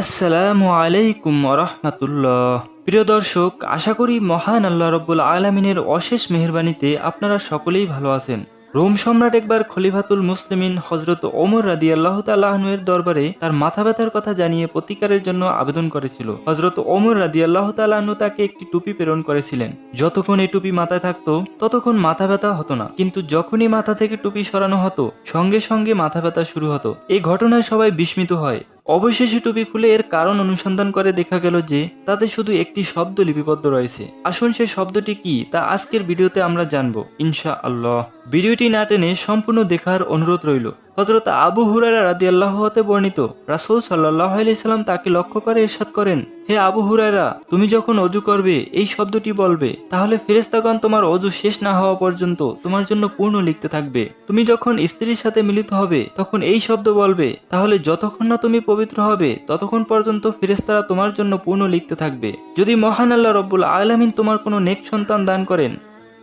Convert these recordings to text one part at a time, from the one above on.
আসসালামু আলাইকুম রহমতুল্লাহ প্রিয় দর্শক, আশা করি মহান আল্লাহ রব্বুল আলমিনের অশেষ মেহরবানিতে আপনারা সকলেই ভালো আছেন। রোম সম্রাট একবার খলিফাতুল মুসলিমিন হজরত ওমর রাদি আল্লাহ তাল্লাহনের দরবারে তার মাথা ব্যথার কথা জানিয়ে প্রতিকারের জন্য আবেদন করেছিল। হজরত ওমর রাদি আল্লাহ তাল্লাহ্ন তাকে একটি টুপি প্রেরণ করেছিলেন। যতক্ষণ এই টুপি মাথায় থাকতো, ততক্ষণ মাথা ব্যথা হতো না। কিন্তু যখনই মাথা থেকে টুপি সরানো হতো, সঙ্গে সঙ্গে মাথা ব্যথা শুরু হতো। এই ঘটনায় সবাই বিস্মিত হয়। অবশেষে টুপি খুলে এর কারণ অনুসন্ধান করে দেখা গেল যে, তাতে শুধু একটি শব্দ লিপিবদ্ধ রয়েছে। আসুন সেই শব্দটি কি, তা আজকের ভিডিওতে আমরা জানব ইনশা আল্লাহ ভিডিওটি না টেনে সম্পূর্ণ দেখার অনুরোধ রইল। হজরত আবু হুরারা রাদি আল্লাহতে বর্ণিত, রাসুল সাল্লাহ সাল্লাম তাকে লক্ষ্য করে ইরশাদ করেন, হে আবু হুরারা তুমি যখন অজু করবে, এই শব্দটি বলবে, তাহলে ফেরেস্তাগণ তোমার অজু শেষ না হওয়া পর্যন্ত তোমার জন্য পূর্ণ লিখতে থাকবে। তুমি যখন স্ত্রীর সাথে মিলিত হবে, তখন এই শব্দ বলবে, তাহলে যতক্ষণ না তুমি পবিত্র হবে, ততক্ষণ পর্যন্ত ফেরেস্তারা তোমার জন্য পূর্ণ লিখতে থাকবে। যদি মহান আল্লাহ রব্বুল আলমিন তোমার কোনো নেক সন্তান দান করেন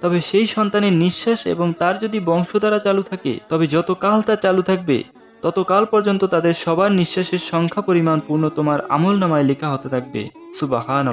তবে সেই সন্তানের নিঃশ্বাস এবং তার যদি বংশধারা চালু থাকে, তবে যত কাল তা চালু থাকবে, তত কাল পর্যন্ত তাদের সবার নিঃশ্বাসের সংখ্যা পরিমাণ পূর্ণ তোমার আমল নামায় লেখা হতে থাকবে। সুবাহান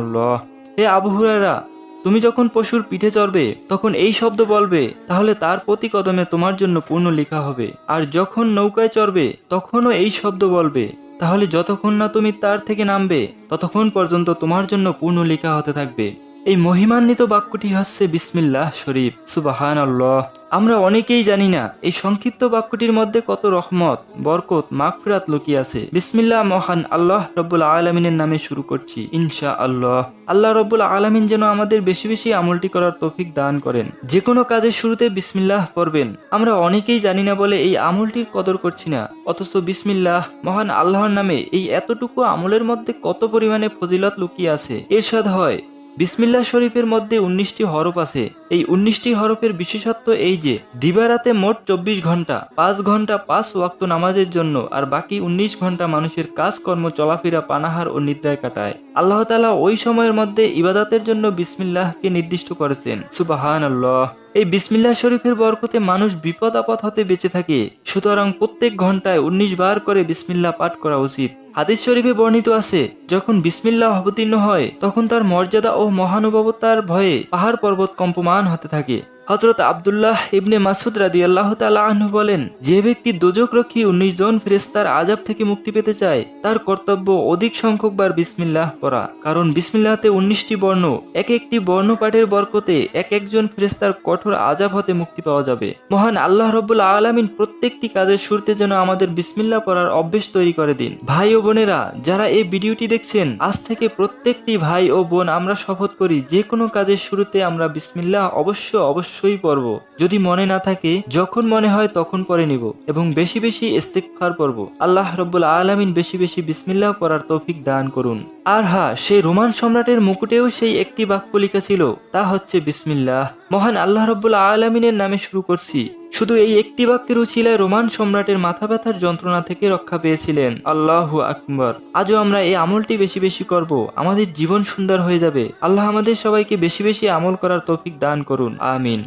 হে আবু হুরায়রা, তুমি যখন পশুর পিঠে চড়বে, তখন এই শব্দ বলবে, তাহলে তার প্রতি কদমে তোমার জন্য পূর্ণ লেখা হবে। আর যখন নৌকায় চড়বে, তখনও এই শব্দ বলবে, তাহলে যতক্ষণ না তুমি তার থেকে নামবে, ততক্ষণ পর্যন্ত তোমার জন্য পূর্ণ লেখা হতে থাকবে। এই মহিমান্বিত বাক্যটি হচ্ছে বিসমিল্লাহ শরীফ সুবাহান আল্লাহ আমরা অনেকেই জানি না, এই সংক্ষিপ্ত বাক্যটির মধ্যে কত রহমত, বরকত, মাগফিরাত লুকিয়ে আছে। বিসমিল্লাহ মহান আল্লাহ রব্বুল আলমিনের নামে শুরু করছি ইনশা আল্লাহ আল্লাহ রব্বুল আলমিন যেন আমাদের বেশি বেশি আমলটি করার তৌফিক দান করেন। যে কোনো কাজের শুরুতে বিসমিল্লাহ পড়বেন। আমরা অনেকেই জানি না বলে এই আমলটির কদর করছি না, অথচ বিসমিল্লাহ মহান আল্লাহর নামে এই এতটুকু আমলের মধ্যে কত পরিমাণে ফজিলত লুকিয়ে আছে। এরশাদ হয় বিসমিল্লাহ শরীফের মধ্যে উনিশটি হরফ আছে। এই উনিশটি হরফের বিশেষত্ব এই যে, দিবারাতে মোট চব্বিশ ঘণ্টা পাঁচ ঘণ্টা পাঁচ ওয়াক্ত নামাজের জন্য আর বাকি উনিশ ঘণ্টা মানুষের কাজকর্ম চলাফেরা, পানাহার ও নিদ্রায় কাটায়। আল্লাহ তালা ওই সময়ের মধ্যে ইবাদতের জন্য বিসমিল্লাহকে নির্দিষ্ট করেছেন। সুবাহান আল্লাহ এই বিসমিল্লাহ শরীফের বরকতে মানুষ বিপদ আপদ হতে বেঁচে থাকে। সুতরাং প্রত্যেক ঘন্টায় উনিশ বার করে বিসমিল্লাহ পাঠ করা উচিত। হাদিস শরীফে বর্ণিত আছে, যখন বিসমিল্লাহ অবতীর্ণ হয়, তখন তার মর্যাদা ও মহানুভবতার ভয়ে পাহাড় পর্বত কম্পমান হতে থাকে। হজরত আবদুল্লাহ ইবনে মাসুদ রাদি আল্লাহ তালু বলেন, যে ব্যক্তি দোজক রক্ষী উনিশ জন ফেরেস্তার আজাব থেকে মুক্তি পেতে চায়, তার কর্তব্য অধিক সংখ্যক বার বিসমিল্লাহ পড়া। কারণ বিসমিল্লাহতে উনিশটি বর্ণ, এক একটি বর্ণ পাঠের বরকতে এক একজন ফেরেস্তার কঠোর আজাব হতে মুক্তি পাওয়া যাবে। মহান আল্লাহ রব্বুল আলমিন প্রত্যেকটি কাজের শুরুতে যেন আমাদের বিসমিল্লাহ পড়ার অভ্যেস তৈরি করে দিন। ভাই ও বোনেরা, যারা এই ভিডিওটি দেখছেন, আজ থেকে প্রত্যেকটি ভাই ও বোন আমরা শপথ করি, যে কোনো কাজের শুরুতে আমরা বিসমিল্লাহ অবশ্য অবশ্য অবশ্যই পড়ব। যদি মনে না থাকে, যখন মনে হয় তখন পরে নিব এবং বেশি বেশি ইস্তেকফার পড়ব। আল্লাহ রব্বুল আলমিন বেশি বেশি বিসমিল্লাহ পড়ার তৌফিক দান করুন। আর হ্যাঁ সেই রোমান সম্রাটের মুকুটেও সেই একটি বাক্য লেখা ছিল, তা হচ্ছে বিসমিল্লাহ। মহান আল্লাহ রব্বুল আলমিনের নামে শুরু করছি। শুধু এই একটি বাক্যের উচিলায় রোমান সম্রাটের মাথা ব্যথার যন্ত্রণা থেকে রক্ষা পেয়েছিলেন। আল্লাহ আকবর। আজও আমরা এই আমলটি বেশি বেশি করব। আমাদের জীবন সুন্দর হয়ে যাবে। আল্লাহ আমাদের সবাইকে বেশি বেশি আমল করার তৌফিক দান করুন। আমিন।